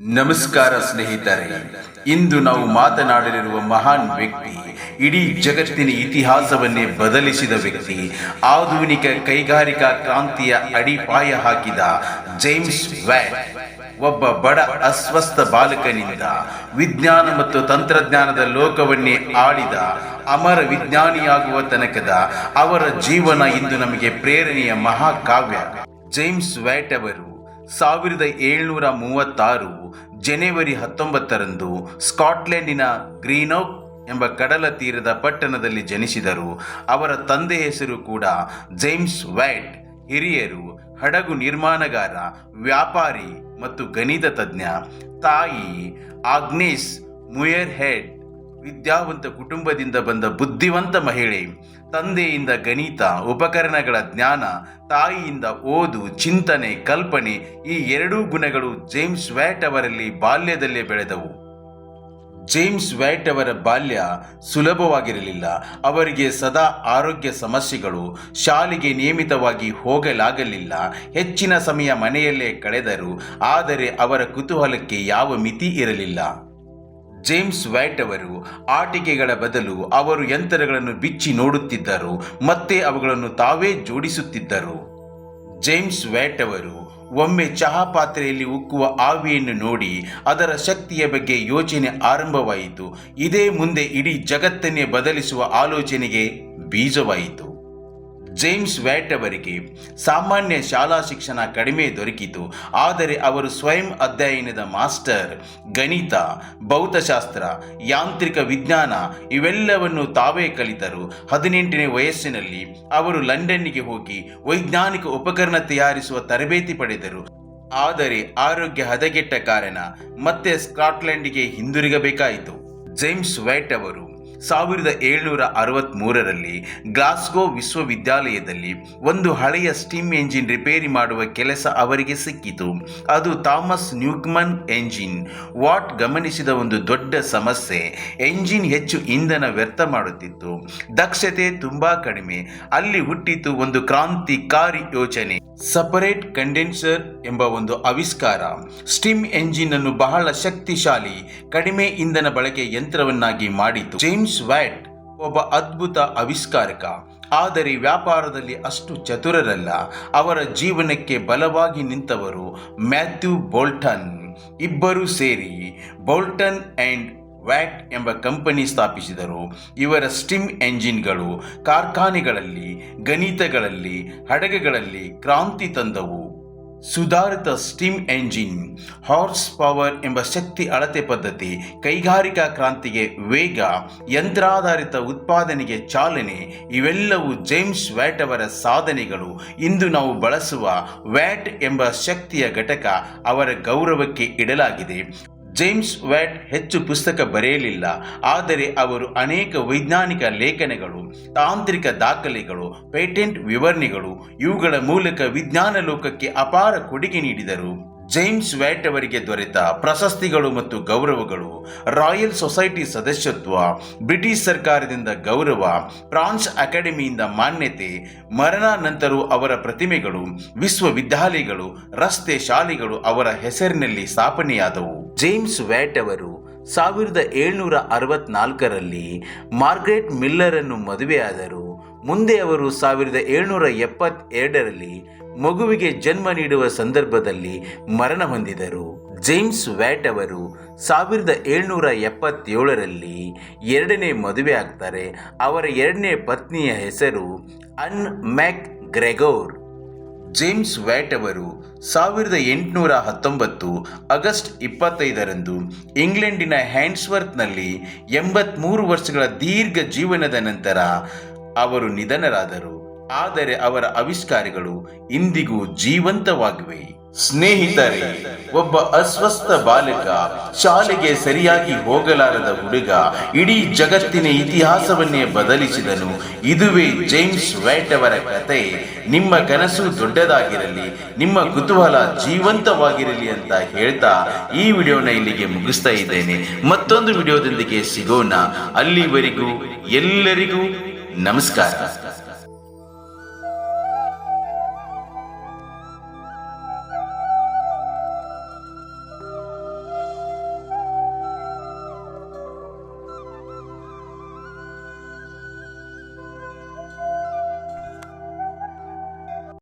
ನಮಸ್ಕಾರ ಸ್ನೇಹಿತರೆ, ಇಂದು ನಾವು ಮಾತನಾಡಲಿರುವ ಮಹಾನ್ ವ್ಯಕ್ತಿ, ಇಡೀ ಜಗತ್ತಿನ ಇತಿಹಾಸವನ್ನೇ ಬದಲಿಸಿದ ವ್ಯಕ್ತಿ, ಆಧುನಿಕ ಕೈಗಾರಿಕಾ ಕ್ರಾಂತಿಯ ಅಡಿಪಾಯ ಹಾಕಿದ ಜೇಮ್ಸ್ ವ್ಯಾಟ್. ಒಬ್ಬ ಬಡ ಅಸ್ವಸ್ಥ ಬಾಲಕನಿಂದ ವಿಜ್ಞಾನ ಮತ್ತು ತಂತ್ರಜ್ಞಾನದ ಲೋಕವನ್ನೇ ಆಳಿದ ಅಮರ ವಿಜ್ಞಾನಿಯಾಗುವ ತನಕದ ಅವರ ಜೀವನ ಇಂದು ನಮಗೆ ಪ್ರೇರಣೆಯ ಮಹಾಕಾವ್ಯ. ಜೇಮ್ಸ್ ವ್ಯಾಟ್ ಅವರು ಸಾವಿರದ ಏಳ್ನೂರ ಮೂವತ್ತಾರು ಜನವರಿ ಹತ್ತೊಂಬತ್ತರಂದು ಸ್ಕಾಟ್ಲೆಂಡಿನ ಗ್ರೀನೋಕ್ ಎಂಬ ಕಡಲ ತೀರದ ಪಟ್ಟಣದಲ್ಲಿ ಜನಿಸಿದರು. ಅವರ ತಂದೆ ಹೆಸರು ಕೂಡ ಜೇಮ್ಸ್ ವೈಟ್, ಹಿರಿಯರು, ಹಡಗು ನಿರ್ಮಾಣಗಾರ, ವ್ಯಾಪಾರಿ ಮತ್ತು ಗಣಿತ ತಜ್ಞ ತಾಯಿ ಆಗ್ನೇಸ್ ಮುಯರ್ ಹೆಡ್ ವಿದ್ಯಾವಂತ ಕುಟುಂಬದಿಂದ ಬಂದ ಬುದ್ಧಿವಂತ ಮಹಿಳೆ, ತಂದೆಯಿಂದ ಗಣಿತ, ಉಪಕರಣಗಳ ಜ್ಞಾನ, ತಾಯಿಯಿಂದ ಓದು, ಚಿಂತನೆ, ಕಲ್ಪನೆ ಈ ಎರಡೂ ಗುಣಗಳು ಜೇಮ್ಸ್ ವ್ಯಾಟ್ ಅವರಲ್ಲಿ ಬಾಲ್ಯದಲ್ಲೇ ಬೆಳೆದವು. ಜೇಮ್ಸ್ ವ್ಯಾಟ್ ಅವರ ಬಾಲ್ಯ ಸುಲಭವಾಗಿರಲಿಲ್ಲ. ಅವರಿಗೆ ಸದಾ ಆರೋಗ್ಯ ಸಮಸ್ಯೆಗಳು, ಶಾಲೆಗೆ ನಿಯಮಿತವಾಗಿ ಹೋಗಲಾಗಲಿಲ್ಲ. ಹೆಚ್ಚಿನ ಸಮಯ ಮನೆಯಲ್ಲೇ ಕಳೆದರು, ಆದರೆ ಅವರ ಕುತೂಹಲಕ್ಕೆ ಯಾವ ಮಿತಿ ಇರಲಿಲ್ಲ. ಜೇಮ್ಸ್ ವ್ಯಾಟ್ ಅವರು ಆಟಿಕೆಗಳ ಬದಲು ಅವರು ಯಂತ್ರಗಳನ್ನು ಬಿಚ್ಚಿ ನೋಡುತ್ತಿದ್ದರು, ಮತ್ತೆ ಅವುಗಳನ್ನು ತಾವೇ ಜೋಡಿಸುತ್ತಿದ್ದರು. ಜೇಮ್ಸ್ ವ್ಯಾಟ್ ಅವರು ಒಮ್ಮೆ ಚಹಾ ಪಾತ್ರೆಯಲ್ಲಿ ಉಕ್ಕುವ ಆವಿಯನ್ನು ನೋಡಿ ಅದರ ಶಕ್ತಿಯ ಬಗ್ಗೆ ಯೋಚನೆ ಆರಂಭವಾಯಿತು. ಇದೇ ಮುಂದೆ ಇಡೀ ಜಗತ್ತನ್ನೇ ಬದಲಿಸುವ ಆಲೋಚನೆಗೆ ಬೀಜವಾಯಿತು. ಜೇಮ್ಸ್ ವ್ಯಾಟ್ ಅವರಿಗೆ ಸಾಮಾನ್ಯ ಶಾಲಾ ಶಿಕ್ಷಣ ಕಡಿಮೆ ದೊರಕಿತು, ಆದರೆ ಅವರು ಸ್ವಯಂ ಅಧ್ಯಯನದ ಮಾಸ್ಟರ್, ಗಣಿತ, ಭೌತಶಾಸ್ತ್ರ, ಯಾಂತ್ರಿಕ ವಿಜ್ಞಾನ ಇವೆಲ್ಲವನ್ನು ತಾವೇ ಕಲಿತರು. ಹದಿನೆಂಟನೇ ವಯಸ್ಸಿನಲ್ಲಿ ಅವರು ಲಂಡನ್ನಿಗೆ ಹೋಗಿ ವೈಜ್ಞಾನಿಕ ಉಪಕರಣ ತಯಾರಿಸುವ ತರಬೇತಿ ಪಡೆದರು. ಆದರೆ ಆರೋಗ್ಯ ಹದಗೆಟ್ಟ ಕಾರಣ ಮತ್ತೆ ಸ್ಕಾಟ್ಲೆಂಡ್ಗೆ ಹಿಂದಿರುಗಬೇಕಾಯಿತು. ಜೇಮ್ಸ್ ವ್ಯಾಟ್ ಅವರು ಸಾವಿರದ ಏಳ್ನೂರ ಅರವತ್ತ್ಮೂರರಲ್ಲಿ ಗ್ಲಾಸ್ಗೋ ವಿಶ್ವವಿದ್ಯಾಲಯದಲ್ಲಿ ಒಂದು ಹಳೆಯ ಸ್ಟೀಮ್ ಎಂಜಿನ್ ರಿಪೇರಿ ಮಾಡುವ ಕೆಲಸ ಅವರಿಗೆ ಸಿಕ್ಕಿತು. ಅದು ಥಾಮಸ್ ನ್ಯೂಕ್ಮನ್ ಎಂಜಿನ್. ವಾಟ್ ಗಮನಿಸಿದ ಒಂದು ದೊಡ್ಡ ಸಮಸ್ಯೆ, ಎಂಜಿನ್ ಹೆಚ್ಚು ಇಂಧನ ವ್ಯರ್ಥ ಮಾಡುತ್ತಿತ್ತು. ದಕ್ಷತೆ ತುಂಬಾ ಕಡಿಮೆ. ಅಲ್ಲಿ ಹುಟ್ಟಿತು ಒಂದು ಕ್ರಾಂತಿಕಾರಿ ಯೋಚನೆ. ಸಪರೇಟ್ ಕಂಡೆನ್ಸರ್ ಎಂಬ ಒಂದು ಆವಿಷ್ಕಾರ. ಸ್ಟೀಮ್ ಎಂಜಿನ್ ಅನ್ನು ಬಹಳ ಶಕ್ತಿಶಾಲಿ, ಕಡಿಮೆ ಇಂಧನ ಬಳಕೆ ಯಂತ್ರವನ್ನಾಗಿ ಮಾಡಿತು. ಜೇಮ್ಸ್ ವ್ಯಾಟ್ ಒಬ್ಬ ಅದ್ಭುತ ಆವಿಷ್ಕಾರಕ. ಆದರೆ ವ್ಯಾಪಾರದಲ್ಲಿ ಅಷ್ಟು ಚತುರರಲ್ಲ. ಅವರ ಜೀವನಕ್ಕೆ ಬಲವಾಗಿ ನಿಂತವರು ಮ್ಯಾಥ್ಯೂ ಬೋಲ್ಟನ್. ಇಬ್ಬರೂ ಸೇರಿ ಬೋಲ್ಟನ್ ಆ್ಯಂಡ್ ವ್ಯಾಟ್ ಎಂಬ ಕಂಪನಿ ಸ್ಥಾಪಿಸಿದರು. ಇವರ ಸ್ಟಿಮ್ ಎಂಜಿನ್ಗಳು ಕಾರ್ಖಾನೆಗಳಲ್ಲಿ, ಗಣಿತಗಳಲ್ಲಿ, ಹಡಗುಗಳಲ್ಲಿ ಕ್ರಾಂತಿ ತಂದವು. ಸುಧಾರಿತ ಸ್ಟೀಮ್ ಎಂಜಿನ್ ಹಾರ್ಸ್ ಪವರ್ ಎಂಬ ಶಕ್ತಿ ಅಳತೆ ಪದ್ಧತಿ, ಕೈಗಾರಿಕಾ ಕ್ರಾಂತಿಗೆ ವೇಗ, ಯಂತ್ರಾಧಾರಿತ ಉತ್ಪಾದನೆಗೆ ಚಾಲನೆ, ಇವೆಲ್ಲವೂ ಜೇಮ್ಸ್ ವ್ಯಾಟ್ ಅವರ ಸಾಧನೆಗಳು. ಇಂದು ನಾವು ಬಳಸುವ ವ್ಯಾಟ್ ಎಂಬ ಶಕ್ತಿಯ ಘಟಕ ಅವರ ಗೌರವಕ್ಕೆ ಇಡಲಾಗಿದೆ. ಜೇಮ್ಸ್ ವ್ಯಾಟ್ ಹೆಚ್ಚು ಪುಸ್ತಕ ಬರೆಯಲಿಲ್ಲ, ಆದರೆ ಅವರು ಅನೇಕ ವೈಜ್ಞಾನಿಕ ಲೇಖನಗಳು, ತಾಂತ್ರಿಕ ದಾಖಲೆಗಳು, ಪೇಟೆಂಟ್ ವಿವರಣೆಗಳು, ಇವುಗಳ ಮೂಲಕ ವಿಜ್ಞಾನ ಲೋಕಕ್ಕೆ ಅಪಾರ ಕೊಡುಗೆ ನೀಡಿದರು. ಜೇಮ್ಸ್ ವ್ಯಾಟ್ ಅವರಿಗೆ ದೊರೆತ ಪ್ರಶಸ್ತಿಗಳು ಮತ್ತು ಗೌರವಗಳು, ರಾಯಲ್ ಸೊಸೈಟಿ ಸದಸ್ಯತ್ವ, ಬ್ರಿಟಿಷ್ ಸರ್ಕಾರದಿಂದ ಗೌರವ, ಫ್ರಾನ್ಸ್ ಅಕಾಡೆಮಿಯಿಂದ ಮಾನ್ಯತೆ ಮರಣಾನಂತರವೂ ಅವರ ಪ್ರತಿಮೆಗಳು, ವಿಶ್ವವಿದ್ಯಾಲಯಗಳು, ರಸ್ತೆ ಶಾಲೆಗಳು ಅವರ ಹೆಸರಿನಲ್ಲಿ ಸ್ಥಾಪನೆಯಾದವು. ಜೇಮ್ಸ್ ವ್ಯಾಟ್ ಅವರು ಸಾವಿರದ ಏಳ್ನೂರ ಅರವತ್ನಾಲ್ಕರಲ್ಲಿ ಮಾರ್ಗ್ರೆಟ್ ಮಿಲ್ಲರನ್ನು ಮದುವೆಯಾದರು. ಮುಂದೆ ಅವರು ಸಾವಿರದ ಏಳ್ನೂರ ಎಪ್ಪತ್ತೆರಡರಲ್ಲಿ ಮಗುವಿಗೆ ಜನ್ಮ ನೀಡುವ ಸಂದರ್ಭದಲ್ಲಿ ಮರಣ ಹೊಂದಿದರು. ಜೇಮ್ಸ್ ವ್ಯಾಟ್ ಅವರು ಸಾವಿರದ ಏಳ್ನೂರ ಎಪ್ಪತ್ತೇಳರಲ್ಲಿ ಎರಡನೇ ಮದುವೆ ಆಗ್ತಾರೆ. ಅವರ ಎರಡನೇ ಪತ್ನಿಯ ಹೆಸರು ಅನ್ ಮ್ಯಾಕ್ ಗ್ರೆಗೋರ್ ಜೇಮ್ಸ್ ವ್ಯಾಟ್ ಅವರು ಸಾವಿರದ ಎಂಟುನೂರ ಹತ್ತೊಂಬತ್ತು ಆಗಸ್ಟ್ ಇಪ್ಪತ್ತೈದರಂದು ಇಂಗ್ಲೆಂಡಿನ ಹ್ಯಾಂಡ್ಸ್ವರ್ತ್ನಲ್ಲಿ ಎಂಬತ್ಮೂರು ವರ್ಷಗಳ ದೀರ್ಘ ಜೀವನದ ನಂತರ ಅವರು ನಿಧನರಾದರು. ಆದರೆ ಅವರ ಆವಿಷ್ಕಾರಗಳು ಇಂದಿಗೂ ಜೀವಂತವಾಗಿವೆ. ಸ್ನೇಹಿತರೆ, ಒಬ್ಬ ಅಸ್ವಸ್ಥ ಬಾಲಕ ಶಾಲೆಗೆ ಸರಿಯಾಗಿ ಹೋಗಲಾರದ ಹುಡುಗ ಇಡೀ ಜಗತ್ತಿನ ಇತಿಹಾಸವನ್ನೇ ಬದಲಿಸಿದನು. ಇದುವೇ ಜೇಮ್ಸ್ ವ್ಯಾಟ್ ಅವರ ಕತೆ. ನಿಮ್ಮ ಕನಸು ದೊಡ್ಡದಾಗಿರಲಿ, ನಿಮ್ಮ ಕುತೂಹಲ ಜೀವಂತವಾಗಿರಲಿ ಅಂತ ಹೇಳ್ತಾ ಈ ವಿಡಿಯೋನ ಇಲ್ಲಿಗೆ ಮುಗಿಸ್ತಾ ಇದ್ದೇನೆ. ಮತ್ತೊಂದು ವಿಡಿಯೋದೊಂದಿಗೆ ಸಿಗೋಣ. ಅಲ್ಲಿವರೆಗೂ ಎಲ್ಲರಿಗೂ ನಮಸ್ಕಾರ